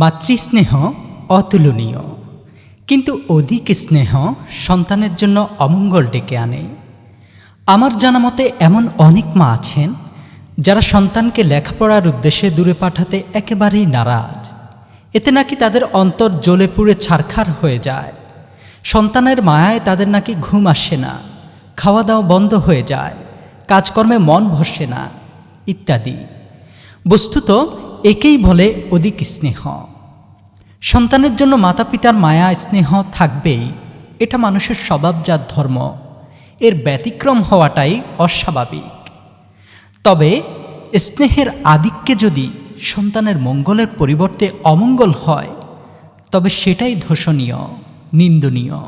মাতৃস্নেহ অতুলনীয়। কিন্তু অধিক স্নেহ সন্তানের জন্য অমঙ্গল ডেকে আনে। আমার জানা মতে এমন অনেক মা আছেন, যারা সন্তানকে লেখাপড়ার উদ্দেশ্যে দূরে পাঠাতে একেবারেই নারাজ। এতে নাকি তাদের অন্তর জ্বলে পুড়ে ছারখার হয়ে যায়। সন্তানের মায়ায় তাদের নাকি ঘুম আসে না খাওয়া দাওয়া বন্ধ হয়ে যায়, কাজকর্মে মন বসে না, ইত্যাদি। বস্তুত একেই বলে অধিক স্নেহ। সন্তানের জন্য মাতা পিতার মায়া, স্নেহ থাকবেই। এটা মানুষের স্বভাবজাত ধর্ম। এর ব্যতিক্রম হওয়াটাই অস্বাভাবিক। তবে স্নেহের আধিক্যে যদি সন্তানের মঙ্গলের পরিবর্তে অমঙ্গল হয়, তবে সেটাই ধর্ষণীয়, নিন্দনীয়।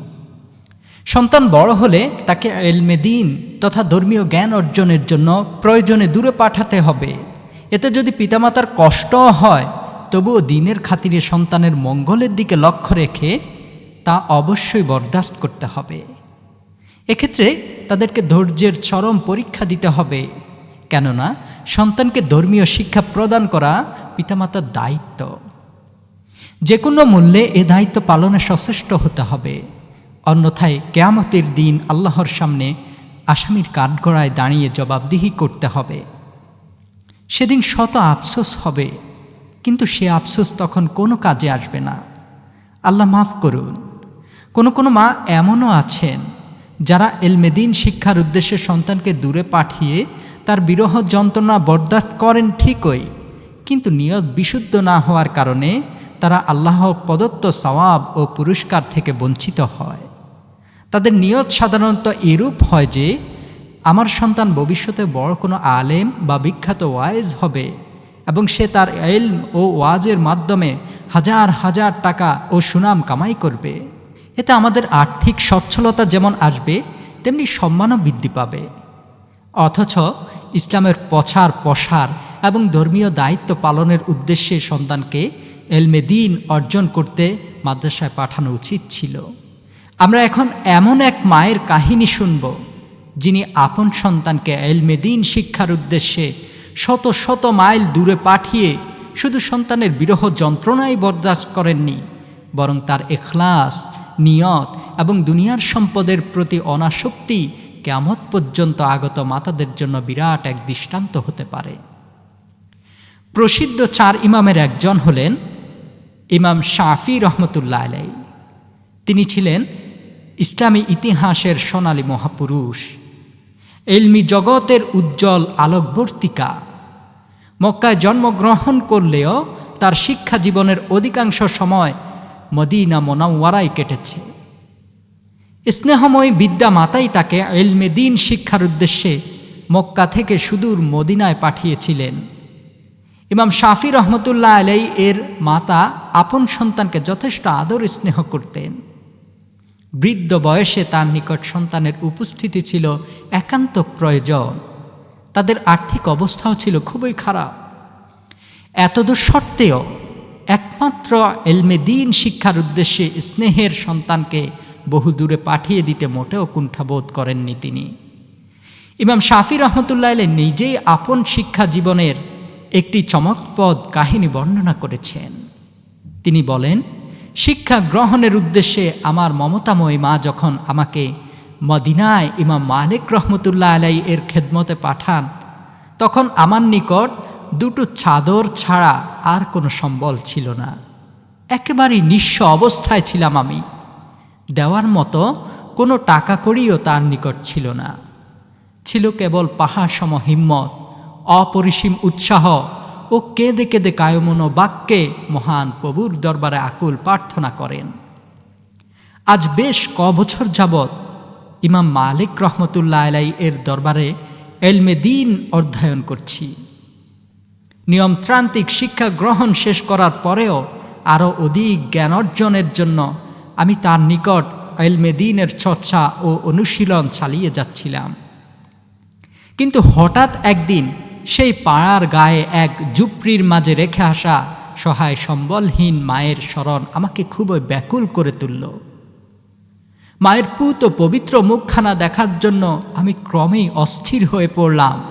সন্তান বড় হলে তাকে এলমেদিন তথা ধর্মীয় জ্ঞান অর্জনের জন্য প্রয়োজনে দূরে পাঠাতে হবে। এতে যদি পিতামাতার কষ্ট হয়, তবুও দিনের খাতিরে সন্তানের মঙ্গলের দিকে লক্ষ্য রেখে তা অবশ্যই বরদাস্ত করতে হবে। এক্ষেত্রে তাদেরকে ধৈর্যের চরম পরীক্ষা দিতে হবে, কেননা সন্তানকে ধর্মীয় শিক্ষা প্রদান করা পিতামাতার দায়িত্ব। যে কোনো মূল্যে এ দায়িত্ব পালনে সচেষ্ট হতে হবে। অন্যথায় কেয়ামতের দিন আল্লাহর সামনে আসামির কাঠগড়ায় দাঁড়িয়ে জবাবদিহি করতে হবে। সেদিন শত আফসোস হবে, কিন্তু সে আফসোস তখন কোনো কাজে আসবে না। আল্লাহ মাফ করুন। কোনো কোনো মা এমনও আছেন, যারা এলমেদিন শিক্ষার উদ্দেশ্যে সন্তানকে দূরে পাঠিয়ে তার বিরহ যন্ত্রণা বরদাস্ত করেন ঠিকই, কিন্তু নিয়ত বিশুদ্ধ না হওয়ার কারণে তারা আল্লাহ প্রদত্ত সওয়াব ও পুরস্কার থেকে বঞ্চিত হয়। তাদের নিয়ত সাধারণত এরূপ হয় যে আমার সন্তান ভবিষ্যতে বড় কোনো আলেম বা বিখ্যাত ওয়াইজ হবে এবং সে তার এলম ও ওয়াজের মাধ্যমে হাজার হাজার টাকা ও সুনাম কামাই করবে। এতে আমাদের আর্থিক সচ্ছলতা যেমন আসবে, তেমনি সম্মানও বৃদ্ধি পাবে। অথচ ইসলামের পছার পশার এবং ধর্মীয় দায়িত্ব পালনের উদ্দেশ্যে সন্তানকে এলমে দিন অর্জন করতে মাদ্রাসায় পাঠানো উচিত ছিল। আমরা এখন এমন এক মায়ের কাহিনী শুনব। যিনি আপন সন্তানকে এলমেদিন শিক্ষার উদ্দেশ্যে শত শত মাইল দূরে পাঠিয়ে শুধু সন্তানের বিরহ যন্ত্রণাই বরদাস্ত করেননি, বরং তার এখলাস, নিয়ত এবং দুনিয়ার সম্পদের প্রতি অনাসক্তি কেমত পর্যন্ত আগত মাতাদের জন্য বিরাট এক দৃষ্টান্ত হতে পারে। প্রসিদ্ধ চার ইমামের একজন হলেন ইমাম শাফি রহমতুল্লাহ আলাই তিনি ছিলেন ইসলামী ইতিহাসের সোনালী মহাপুরুষ। এলমি জগতের উজ্জ্বল আলোকবর্তিকা। মক্কায় জন্মগ্রহণ করলেও তার শিক্ষা জীবনের অধিকাংশ সময় মদিনা মোনাওয়ারাই কেটেছে। স্নেহময় বিদ্যা মাতাই তাকে এলমে দিন শিক্ষার উদ্দেশ্যে মক্কা থেকে সুদূর মদিনায় পাঠিয়েছিলেন। ইমাম শাফি রহমতুল্লাহ আলাই এর মাতা আপন সন্তানকে যথেষ্ট আদর স্নেহ করতেন। বৃদ্ধ বয়সে তার নিকট সন্তানের উপস্থিতি ছিল একান্ত প্রয়োজন। তাদের আর্থিক অবস্থাও ছিল খুবই খারাপ। এতদূর সত্ত্বেও একমাত্র এলমেদিন শিক্ষার উদ্দেশ্যে স্নেহের সন্তানকে বহু দূরে পাঠিয়ে দিতে মোটেও কুণ্ঠাবোধ করেননি তিনি। ইমাম শাফি রহমতুল্লাহ নিজেই আপন শিক্ষা জীবনের একটি চমকপদ কাহিনী বর্ণনা করেছেন। তিনি বলেন শিক্ষা গ্রহণের উদ্দেশ্যে আমার মমতাময় মা যখন আমাকে মদিনায় ইমাম মালিক রহমতুল্লাহ আলাই এর খেদমতে পাঠান, তখন আমার নিকট দুটো চাদর ছাড়া আর কোনো সম্বল ছিল না। একেবারেই নিঃস্ব অবস্থায় ছিলাম আমি। দেওয়ার মতো কোনো টাকা করিও তার নিকট ছিল না। ছিল কেবল পাহাড় সম হিম্মত, অপরিসীম উৎসাহ ও কেঁদে কেঁদে কায়মনো বাক্যে মহান প্রভুর দরবারে আকুল প্রার্থনা করেন। আজ বেশ ক বছর যাবৎ ইমাম মালিক রহমতুল্লাহ আলাই এর দরবারে এলমে দিন অধ্যয়ন করছি। নিয়মত্রান্তিক শিক্ষা গ্রহণ শেষ করার পরেও আরও অধিক জ্ঞান অর্জনের জন্য আমি তার নিকট এলমে দিনের চর্চা ও অনুশীলন চালিয়ে যাচ্ছিলাম। কিন্তু হঠাৎ একদিন সেই পাড়ার গায়ে এক জুপড়ির মাঝে রেখে আসা সহায় সম্বলহীন মায়ের স্মরণ আমাকে খুবই ব্যাকুল করে তুলল। মায়ের পুত ও পবিত্র মুখখানা দেখার জন্য আমি ক্রমেই অস্থির হয়ে পড়লাম।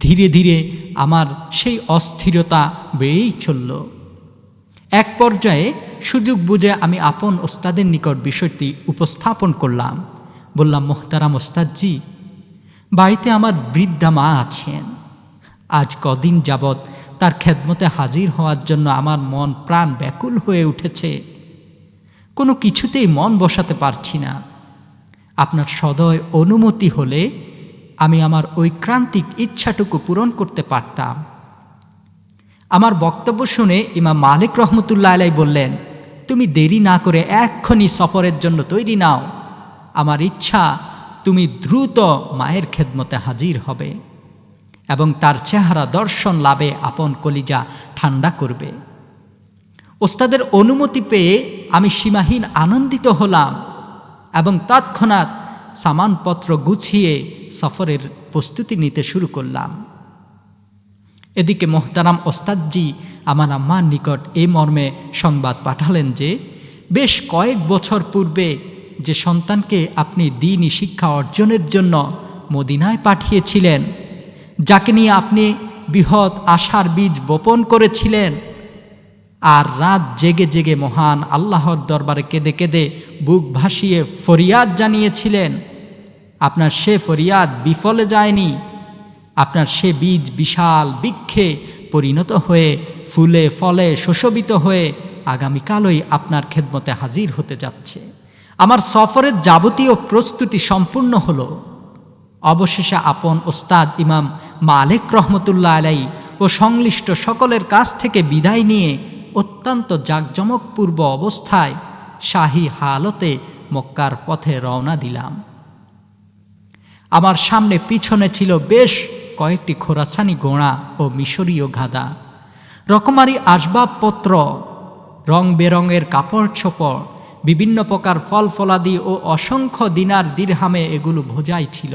ধীরে ধীরে আমার সেই অস্থিরতা বেড়েই চলল। এক পর্যায়ে সুযোগ বুঝে আমি আপন ওস্তাদের নিকট বিষয়টি উপস্থাপন করলাম। বললাম, মোহতারাম ওস্তাদজি, বাড়িতে আমার বৃদ্ধা মা আছেন। আজ কদিন যাবৎ তার খেদমতে হাজির হওয়ার জন্য আমার মন প্রাণ ব্যাকুল হয়ে উঠেছে। কোনো কিছুতেই মন বসাতে পারছি না। আপনার সদয় অনুমতি হলে আমি আমার ঐক্রান্তিক ইচ্ছাটুকু পূরণ করতে পারতাম। আমার বক্তব্য শুনে ইমাম মালিক রহমতুল্লা আলাই বললেন, তুমি দেরি না করে এক্ষুনি সফরের জন্য তৈরি নাও। আমার ইচ্ছা, তুমি দ্রুত মায়ের খেদমতে হাজির হবে। এবং তার চেহারা দর্শন লাভে আপন কলিজা ঠান্ডা করবে। ওস্তাদের অনুমতি পেয়ে আমি সীমাহীন আনন্দিত হলাম এবং তৎক্ষণাৎ সামানপত্র গুছিয়ে সফরের প্রস্তুতি নিতে শুরু করলাম। এদিকে মোহতারাম ওস্তাদজি আমার আম্মার নিকট এই মর্মে সংবাদ পাঠালেন যে, বেশ কয়েক বছর পূর্বে যে সন্তানকে আপনি দিনই শিক্ষা অর্জনের জন্য মদিনায় পাঠিয়েছিলেন যাকে নিয়ে আপনি বৃহৎ আশার বীজ বপন করেছিলেন। আর রাত জেগে জেগে মহান আল্লাহর দরবারে কেঁদে কেঁদে বুক ভাসিয়ে ফরিয়াদ জানিয়েছিলেন, আপনার সে ফরিয়াদ বিফলে যায়নি। আপনার সে বীজ বিশাল বৃক্ষে পরিণত হয়ে, ফুলে ফলে শোষবিত হয়ে আগামীকালই আপনার খেদমতে হাজির হতে যাচ্ছে। আমার সফরের যাবতীয় প্রস্তুতি সম্পূর্ণ হলো। অবশেষে আপন ওস্তাদ ইমাম মালিক রহমতুল্লাহ আলাই ও সংশ্লিষ্ট সকলের কাছ থেকে বিদায় নিয়ে অত্যন্ত জাঁকজমকপূর্ব অবস্থায় শাহী হালতে মক্কার পথে রওনা দিলাম। আমার সামনে পিছনে ছিল বেশ কয়েকটি খোরাসানি গোড়া ও মিশরীয় গাদা। রকমারি আসবাবপত্র রং বেরঙের কাপড় ছোপড় বিভিন্ন প্রকার ফল ফলাদি ও অসংখ্য দিনার দীর্হামে এগুলো ভোজাই ছিল।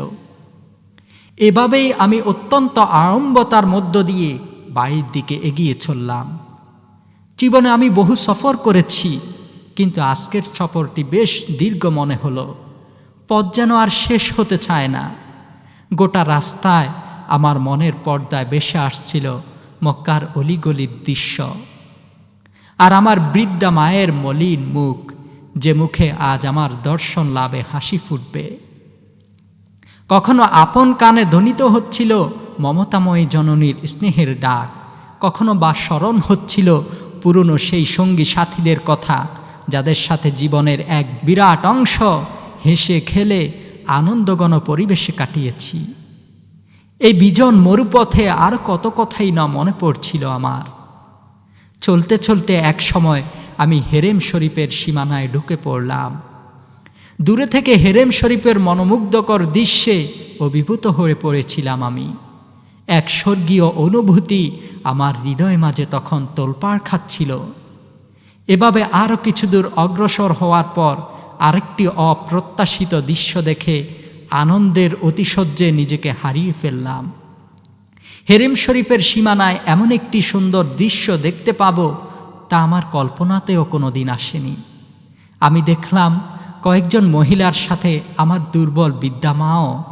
এভাবেই আমি অত্যন্ত আড়ম্বতার মধ্য দিয়ে বাড়ির দিকে এগিয়ে চললাম। জীবনে আমি বহু সফর করেছি, কিন্তু আজকের সফরটি বেশ দীর্ঘ মনে হলো। পথ যেন আর শেষ হতে চায় না। গোটা রাস্তায় আমার মনের পর্দায় বেশে আসছিল মক্কার অলিগলির দৃশ্য। আর আমার বৃদ্ধা মায়ের মলিন মুখ, যে মুখে আজ আমার দর্শন লাভে হাসি ফুটবে। কখনো আপন কানে ধ্বনিত হচ্ছিল মমতাময়ী জননীর স্নেহের ডাক। কখনো বা স্মরণ হচ্ছিল পুরনো সেই সঙ্গী সাথীদের কথা, যাদের সাথে জীবনের এক বিরাট অংশ হেসে খেলে আনন্দগণ পরিবেশে কাটিয়েছি। এই বিজন মরুপথে আর কত কথাই না মনে পড়ছিল আমার। চলতে চলতে এক সময় আমি হেরেম শরীফের সীমানায় ঢুকে পড়লাম। দূরে থেকে হেরেম শরীফের মনোমুগ্ধকর দৃশ্যে অভিভূত হয়ে পড়েছিলাম আমি। এক স্বর্গীয় অনুভূতি আমার হৃদয় মাঝে তখন তোলপাড় খাচ্ছিল। এভাবে আরও কিছু দূর অগ্রসর হওয়ার পর আরেকটি অপ্রত্যাশিত দৃশ্য দেখে আনন্দের অতিশয্যে নিজেকে হারিয়ে ফেললাম। হেরেম শরীফের সীমানায় এমন একটি সুন্দর দৃশ্য দেখতে পাব তা আমার কল্পনাতেও কোনো দিন আসেনি। আমি দেখলাম কয়েকজন মহিলার সাথে আমার দুর্বল বিদ্যামাও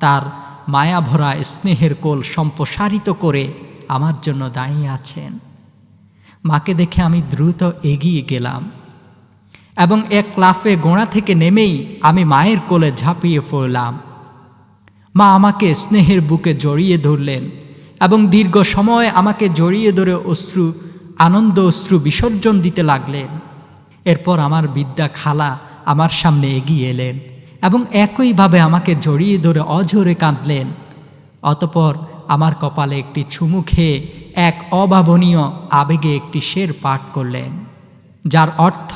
তার মায়াভরা স্নেহের কোল সম্প্রসারিত করে আমার জন্য দাঁড়িয়ে আছেন। মাকে দেখে আমি দ্রুত এগিয়ে গেলাম এবং এক ক্লাফে গোড়া থেকে নেমেই আমি মায়ের কোলে ঝাঁপিয়ে পড়লাম। মা আমাকে স্নেহের বুকে জড়িয়ে ধরলেন এবং দীর্ঘ সময় আমাকে জড়িয়ে ধরে অশ্রু, আনন্দ অশ্রু বিসর্জন দিতে লাগলেন। এরপর আমার বিদ্যা খালা আমার সামনে এগিয়ে এলেন এবং একইভাবে আমাকে জড়িয়ে ধরে অঝরে কাঁদলেন। অতপর আমার কপালে একটি ছুমু খেয়ে এক অভাবনীয় আবেগে একটি শের পাঠ করলেন, যার অর্থ,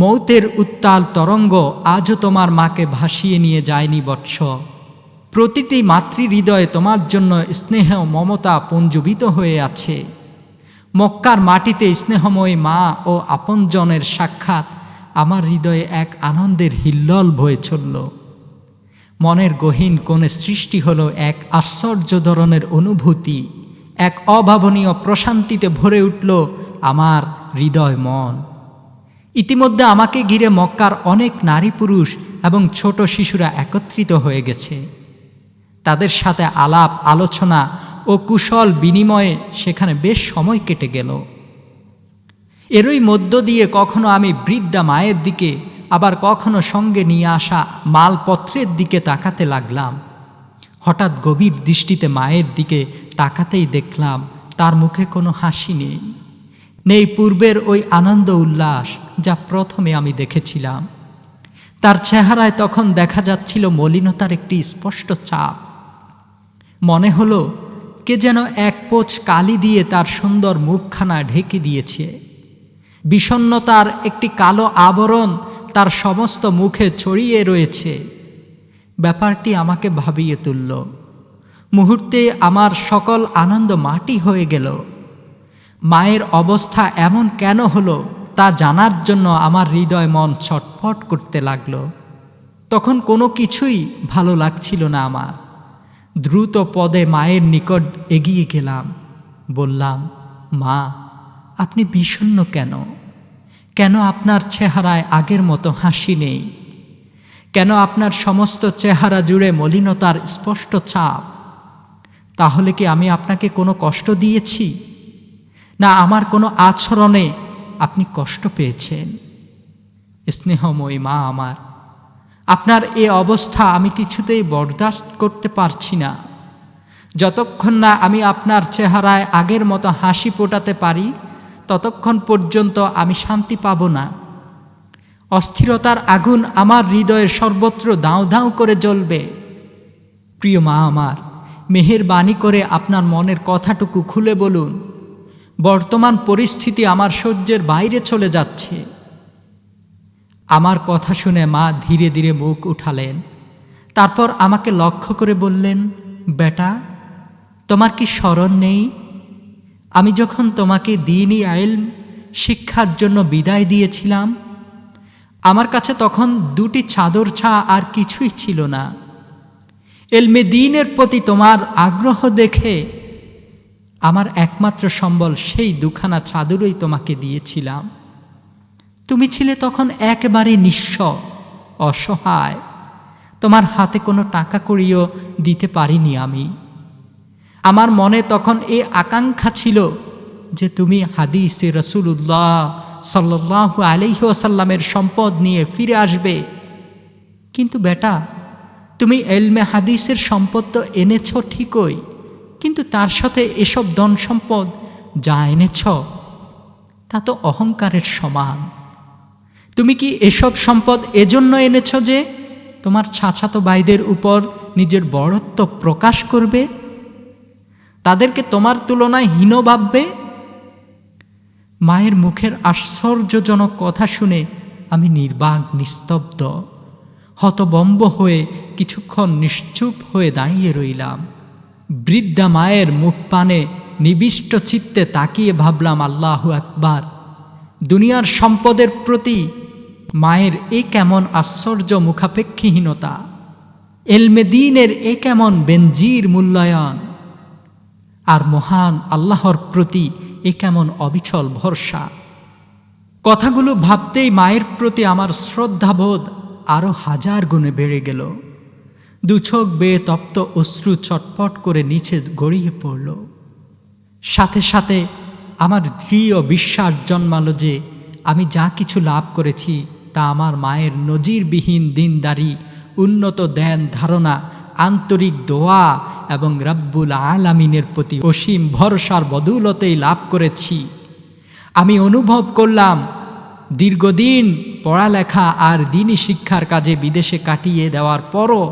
মৌতের উত্তাল তরঙ্গ আজও তোমার মাকে ভাসিয়ে নিয়ে যায়নি বৎস। প্রতিটি মাতৃ হৃদয়ে তোমার জন্য স্নেহ মমতা পুঞ্জীবিত হয়ে আছে। মক্কার মাটিতে স্নেহময় মা ও আপনজনের সাক্ষাৎ আমার হৃদয়ে এক আনন্দের হিল্লল বয়ে চলল। মনের গহীন কোণে সৃষ্টি হলো এক আশ্চর্য ধরনের অনুভূতি, এক অভাবনীয় প্রশান্তিতে ভরে উঠল আমার হৃদয় মন। ইতিমধ্যে আমাকে ঘিরে মক্কার অনেক নারী পুরুষ এবং ছোট শিশুরা একত্রিত হয়ে গেছে। তাদের সাথে আলাপ, আলোচনা ও কুশল বিনিময়ে সেখানে বেশ সময় কেটে গেল। এরই মধ্য দিয়ে কখনো আমি বৃদ্ধা মায়ের দিকে, আবার কখনো সঙ্গে নিয়ে আসা মালপত্রের দিকে তাকাতে লাগলাম। হঠাৎ গভীর দৃষ্টিতে মায়ের দিকে তাকাতেই দেখলাম, তার মুখে কোনো হাসি নেই। নেই পূর্বের ওই আনন্দ উল্লাস যা প্রথমে আমি দেখেছিলাম। তার চেহারায় তখন দেখা যাচ্ছিল মলিনতার একটি স্পষ্ট চাপ। মনে হলো, কে যেন এক পোচ কালি দিয়ে তার সুন্দর মুখখানা ঢেকে দিয়েছে। বিষণ্নতার একটি কালো আবরণ তার সমস্ত মুখে ছড়িয়ে রয়েছে। ব্যাপারটি আমাকে ভাবিয়ে তুলল। মুহূর্তে আমার সকল আনন্দ মাটি হয়ে গেল। মায়ের অবস্থা এমন কেন হলো তা জানার জন্য আমার হৃদয় মন ছটফট করতে লাগল। তখন কোনো কিছুই ভালো লাগছিল না আমার। দ্রুত পদে মায়ের নিকট এগিয়ে গেলাম। বললাম, মা আপনি বিষণ্ন কেন? কেন আপনার চেহারায় আগের মতো হাসি নেই? কেন আপনার সমস্ত চেহারা জুড়ে মলিনতার স্পষ্ট ছাপ? তাহলে কি আমি আপনাকে কোনো কষ্ট দিয়েছি? না, আমার কোনো আচরণে আপনি কষ্ট পেয়েছেন? স্নেহময়ী মা আমার, আপনার এ অবস্থা আমি কিছুতেই বরদাস্ত করতে পারছি না। যতক্ষণ না আমি আপনার চেহারায় আগের মতো হাসি ফোটাতে পারি ততক্ষণ পর্যন্ত আমি শান্তি পাব না। অস্থিরতার আগুন আমার হৃদয়ের সর্বত্র দাও দাও করে জ্বলবে। প্রিয় মা আমার, মেহেরবানি করে আপনার মনের কথাটুকু খুলে বলুন। বর্তমান পরিস্থিতি আমার সহ্যের বাইরে চলে যাচ্ছে। আমার কথা শুনে মা ধীরে ধীরে মুখ উঠালেন। তারপর আমাকে লক্ষ্য করে বললেন, বেটা, তোমার কি স্মরণ নেই? আমি যখন তোমাকে দিনই আইল শিক্ষার জন্য বিদায় দিয়েছিলাম, আমার কাছে তখন দুটি চাদর ছা আর কিছুই ছিল না। এলমে দিনের প্রতি তোমার আগ্রহ দেখে আমার একমাত্র সম্বল সেই দুখানা চাদরই তোমাকে দিয়েছিলাম। তুমি ছিলে তখন একেবারে নিঃস্ব, অসহায়। তোমার হাতে কোনো টাকা কড়িও দিতে পারিনি আমি। আমার মনে তখন এ আকাঙ্ক্ষা ছিল যে তুমি হাদিসে রসুল্লাহ সাল্লাহ আলহি ওসাল্লামের সম্পদ নিয়ে ফিরে আসবে। কিন্তু বেটা, তুমি এলমে হাদিসের সম্পদ তো এনেছ ঠিকই, কিন্তু তার সাথে এসব ধন সম্পদ যা এনেছ, তা তো অহংকারের সমান। তুমি কি এসব সম্পদ এজন্য এনেছ যে তোমার ছাছাতো ভাইদের উপর নিজের বড়ত্ব প্রকাশ করবে? তাদেরকে তোমার তুলনায় হীন ভাববে? মায়ের মুখের আশ্চর্যজনক কথা শুনে আমি নির্বাক, নিস্তব্ধ, হতবম্ব হয়ে কিছুক্ষণ নিশ্চুপ হয়ে দাঁড়িয়ে রইলাম। বৃদ্ধা মায়ের মুখ পানে নিবিষ্ট চিত্তে তাকিয়ে ভাবলাম, আল্লাহ আকবার, দুনিয়ার সম্পদের প্রতি মায়ের এ কেমন আশ্চর্য মুখাপেক্ষীহীনতা? এলমেদিনের এ কেমন বেঞ্জির মূল্যায়ন? আর মহান আল্লাহর প্রতি এ কেমন অবিচল ভরসা। কথাগুলো ভাবতেই মায়ের প্রতি আমার শ্রদ্ধাবোধ আরও হাজার গুণে বেড়ে গেল। দুচোখ বেয়ে তপ্ত অশ্রু চটপট করে নিচে গড়িয়ে পড়ল। সাথে সাথে আমার দৃঢ় বিশ্বাস জন্মালো যে আমি যা কিছু লাভ করেছি তা আমার মায়ের নজিরবিহীন দিনদারি, উন্নত দেন ধারণা আন্তরিক দোয়া এবং রব্বুল আলামিনের প্রতি অসীম ভরসার বদৌলতেই লাভ করেছি। আমি অনুভব করলাম, দীর্ঘদিন পড়ালেখা আর দিনই শিক্ষার কাজে বিদেশে কাটিয়ে দেওয়ার পরও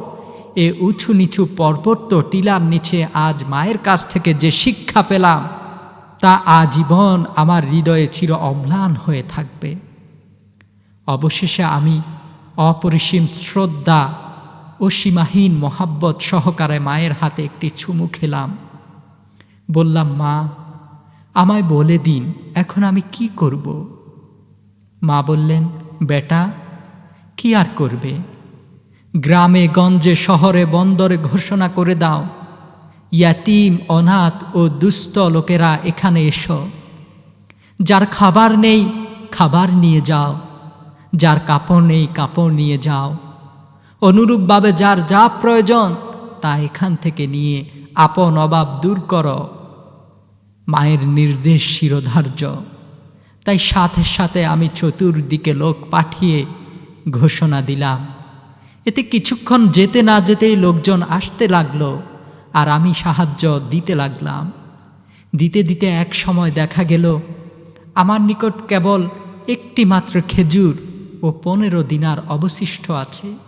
এ উঁচু নিচু পর্বত টিলার নিচে আজ মায়ের কাছ থেকে যে শিক্ষা পেলাম, তা আজীবন আমার হৃদয়ে চির অম্লান হয়ে থাকবে। অবশেষে আমি অপরিসীম শ্রদ্ধা ও সীমাহীন মোহাব্বত সহকারে মায়ের হাতে একটি চুমু খেলাম। বললাম, মা, আমায় বলে দিন, এখন আমি কি করব? মা বললেন, বেটা, কি আর করবে? গ্রামে, গঞ্জে, শহরে, বন্দরে ঘোষণা করে দাও। ইয়াতিম, অনাথ ও দুস্থ লোকেরা এখানে এসো। যার খাবার নেই, খাবার নিয়ে যাও। যার কাপড় নেই, কাপড় নিয়ে যাও। অনুরূপভাবে যার যা প্রয়োজন, তা এখান থেকে নিয়ে আপন অভাব দূর করো। মায়ের নির্দেশ শিরোধার্য। তাই সাথে সাথে আমি চতুর্দিকে লোক পাঠিয়ে ঘোষণা দিলাম। এতে কিছুক্ষণ যেতে না যেতেই লোকজন আসতে লাগল আর আমি সাহায্য দিতে লাগলাম। দিতে দিতে এক সময় দেখা গেল, আমার নিকট কেবল একটি মাত্র খেজুর ও পনেরো দিনার অবশিষ্ট আছে।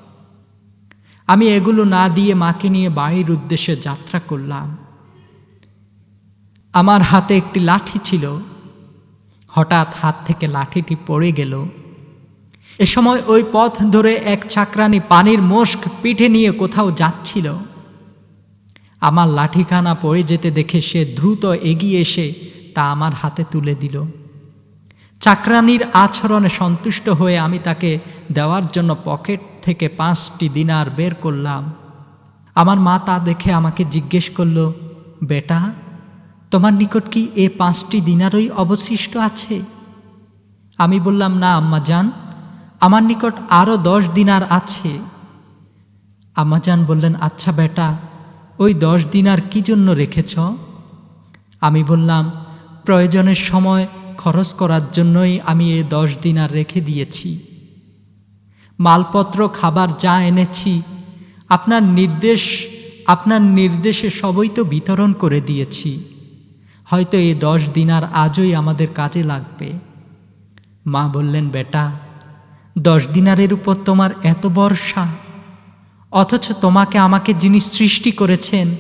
আমি এগুলো না দিয়ে মাকে নিয়ে বাড়ির উদ্দেশ্যে যাত্রা করলাম। আমার হাতে একটি লাঠি ছিল। হঠাৎ হাত থেকে লাঠিটি পড়ে গেল। এ সময় ওই পথ ধরে এক চাকরানি পানির মোষ্ক পিঠে নিয়ে কোথাও যাচ্ছিল। আমার লাঠিখানা পড়ে যেতে দেখে সে দ্রুত এগিয়ে এসে তা আমার হাতে তুলে দিল। চাকরানির আচরণে সন্তুষ্ট হয়ে আমি তাকে দেওয়ার জন্য পকেট থেকে পাঁচটি দিনার বের করলাম। আমার মা তা দেখে আমাকে জিজ্ঞেস করল, বেটা, তোমার নিকট কি এ পাঁচটি দিনারই অবশিষ্ট আছে? আমি বললাম, না, আম্মা যান আমার নিকট আরও দশ দিনার আছে। আম্মাজান বললেন আচ্ছা বেটা, ওই দশ দিনার কি জন্য রেখেছ? আমি বললাম, প্রয়োজনের সময় খরচ করার জন্যই আমি এ দশ দিনার রেখে দিয়েছি। মালপত্র, খাবার যা এনেছি, আপনার নির্দেশ, আপনার নির্দেশে সবই তো বিতরণ করে দিয়েছি। হয়তো এই দশ দিনার আজই আমাদের কাজে লাগবে। মা বললেন, বেটা, দশ দিনারের উপর তোমার এত বর্ষা। অথচ তোমাকে আমাকে যিনি সৃষ্টি করেছেন,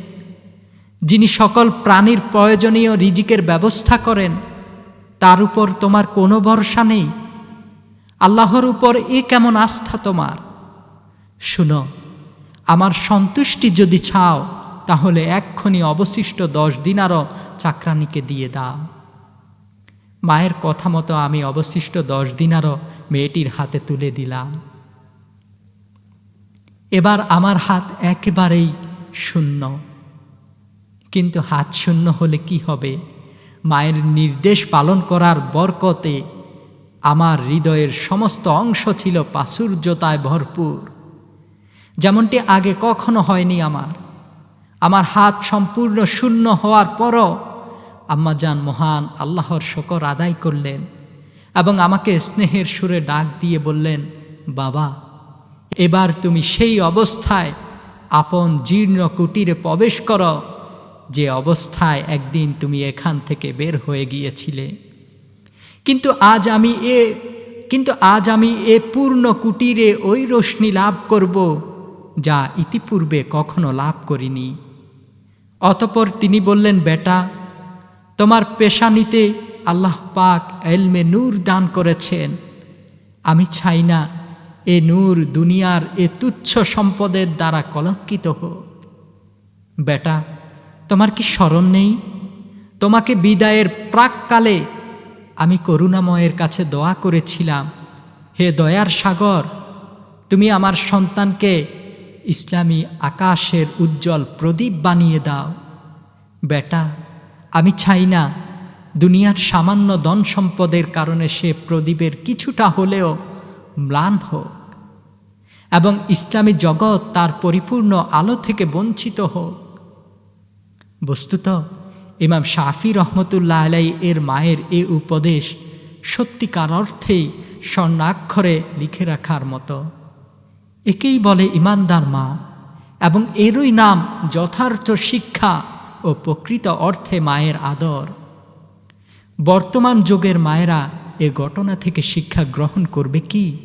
যিনি সকল প্রাণীর প্রয়োজনীয় রিজিকের ব্যবস্থা করেন, তার উপর তোমার কোনো ভরসা নেই। আল্লাহর উপর এ কেমন আস্থা তোমার? শুনো, আমার সন্তুষ্টি যদি ছাও তাহলে এক্ষণি অবশিষ্ট দশ দিনারও চাকরানিকে দিয়ে দাও। মায়ের কথা মতো আমি অবশিষ্ট দশ দিনারও মেয়েটির হাতে তুলে দিলাম। এবার আমার হাত একেবারেই শূন্য। কিন্তু হাত শূন্য হলে কি হবে? মায়ের নির্দেশ পালন করার বরকতে আমার হৃদয়ের সমস্ত অংশ ছিল প্রাচুর্যতায় ভরপুর। যেমনটি আগে কখনো হয়নি আমার। আমার হাত সম্পূর্ণ শূন্য হওয়ার পরও আম্মাজান মহান আল্লাহর শকর আদায় করলেন এবং আমাকে স্নেহের সুরে ডাক দিয়ে বললেন, বাবা, এবার তুমি সেই অবস্থায় আপন জীর্ণ কুটিরে প্রবেশ করো, যে অবস্থায় একদিন তুমি এখান থেকে বের হয়ে গিয়েছিলে। কিন্তু আজ আমি এ, কিন্তু আজ আমি এ পূর্ণ কুটিরে ওই রশ্মি লাভ করব, যা ইতিপূর্বে কখনো লাভ করিনি। অতপর তিনি বললেন, বেটা, তোমার পেশা নিতে আল্লাহ পাক এলমে নূর দান করেছেন। আমি চাই না এ নূর দুনিয়ার এ তুচ্ছ সম্পদের দ্বারা কলঙ্কিত হোক। বেটা, তোমার কি স্মরণ নেই? তোমাকে বিদায়ের প্রাককালে আমি করুণাময়ের কাছে দোয়া করেছিলাম। হে দয়ার সাগর, তুমি আমার সন্তানকে ইসলামী আকাশের উজ্জ্বল প্রদীপ বানিয়ে দাও। বেটা, আমি চাই না দুনিয়ার সামান্য ধন সম্পদের কারণে সে প্রদীপের কিছুটা হলেও ম্লান হোক এবং ইসলামী জগৎ তার পরিপূর্ণ আলো থেকে বঞ্চিত হোক। বস্তুত ইমাম শাফি রহমতুল্লাহ আলাই এর মায়ের এ উপদেশ সত্যিকার অর্থেই স্বর্ণাক্ষরে লিখে রাখার মতো। একেই বলে ইমানদার মা এবং এরই নাম যথার্থ শিক্ষা ও প্রকৃত অর্থে মায়ের আদর। বর্তমান যুগের মায়েরা এ ঘটনা থেকে শিক্ষা গ্রহণ করবে কি?